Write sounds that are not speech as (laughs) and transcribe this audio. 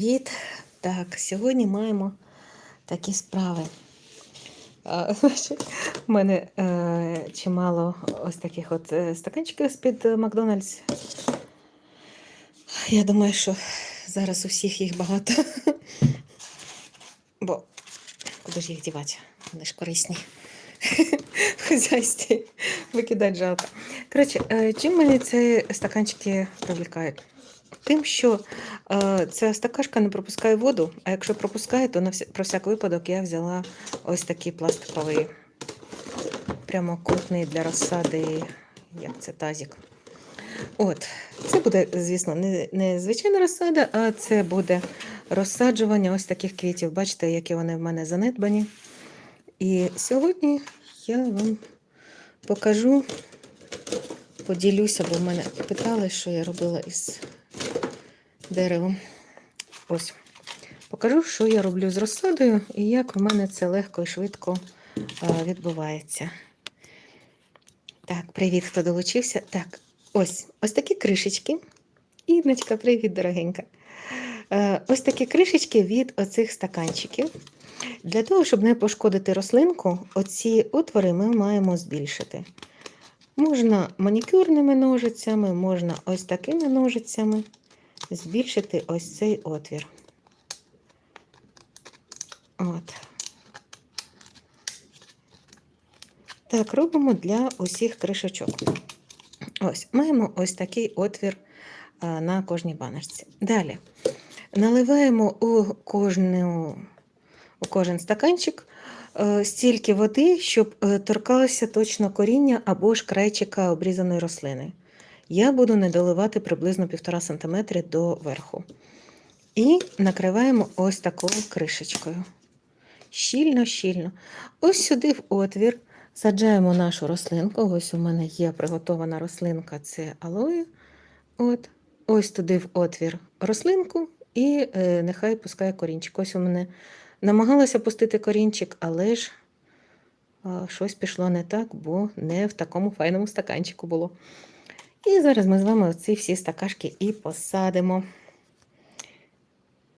Привіт! Так, сьогодні маємо такі справи. У (laughs) мене е, чимало ось таких от е, стаканчиків з-під Макдональдс. Я думаю, що зараз у всіх їх багато. (laughs) Бо куди ж їх дівати? Вони ж корисні. (laughs) В хазяйстві викидати жалко. Коротше, е, чим мені ці стаканчики привлікають? Тим, що ця стакашка не пропускає воду, а якщо пропускає, то на вся, про всяк випадок я взяла ось такий пластиковий прямокутний для розсади, як це тазик. От, це буде, звісно, не, не звичайна розсада, а це буде розсаджування ось таких квітів. Бачите, які вони в мене занедбані. І сьогодні я вам покажу, поділюся, бо в мене питали, що я робила із деревом. Ось. Покажу, що я роблю з розсадою і як у мене це легко і швидко відбувається. Так, привіт, хто долучився. Так, ось ось такі кришечки. Ідночка, привіт, дорогенька. Е, Ось такі кришечки від оцих стаканчиків. Для того, щоб не пошкодити рослинку, оці отвори ми маємо збільшити. Можна манікюрними ножицями, можна ось такими ножицями збільшити ось цей отвір. От. Так, робимо для усіх кришечок. Ось, маємо ось такий отвір на кожній баночці. Далі наливаємо у, кожну, у кожен стаканчик е, стільки води, щоб е, торкалося точно коріння або ж крайчика обрізаної рослини. Я буду не доливати приблизно 1,5 см до верху. І накриваємо ось такою кришечкою. Щільно-щільно. Ось сюди в отвір саджаємо нашу рослинку. Ось у мене є приготована рослинка це алоє. От. Ось туди в отвір рослинку, і е, нехай пускає корінчик. Ось у мене намагалася пустити корінчик, але ж а, щось пішло не так, бо не в такому файному стаканчику було. І зараз ми з вами ці всі стакашки і посадимо.